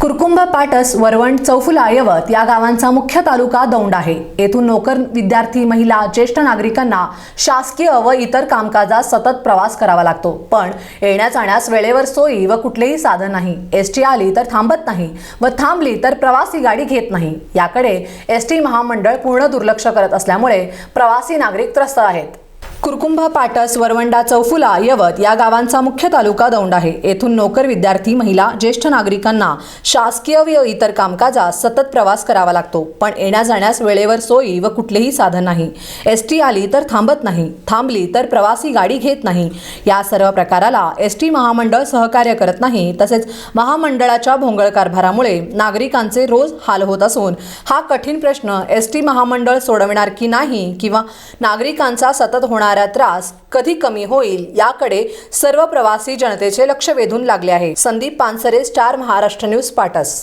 कुरकुंभ पाटस वरवण चौफुला यवत या गावांचा मुख्य तालुका दौंड आहे. येथून नोकर विद्यार्थी महिला ज्येष्ठ नागरिकांना शासकीय व इतर कामकाजात सतत प्रवास करावा लागतो. पण येण्या जाण्यास वेळेवर सोयी व कुठलेही साधन नाही. एस टी आली तर थांबत नाही व थांबली तर प्रवासी गाडी घेत नाही. याकडे एस टी महामंडळ पूर्ण दुर्लक्ष करत असल्यामुळे प्रवासी नागरिक त्रस्त आहेत. कुरकुंभ पाटस वरवंडा चौफुला यवत या गावांचा मुख्य तालुका दौंड आहे. येथून नोकर विद्यार्थी महिला ज्येष्ठ नागरिकांना शासकीय व इतर कामकाजात सतत प्रवास करावा लागतो. पण येण्या जाण्यास वेळेवर सोयी व कुठलेही साधन नाही. एस टी आली तर थांबत नाही. थांबली तर प्रवासी गाडी घेत नाही. या सर्व प्रकाराला एस टी महामंडळ सहकार्य करत नाही. तसेच महामंडळाच्या भोंगळ कारभारामुळे नागरिकांचे रोज हाल होत असून हा कठीण प्रश्न एस टी महामंडळ सोडविणार की नाही किंवा नागरिकांचा सतत होणार होणारा त्रास कधी कमी होईल याकडे सर्व प्रवासी जनतेचे लक्ष वेधून लागले आहे. Sandeep Pansare star Maharashtra news Patas.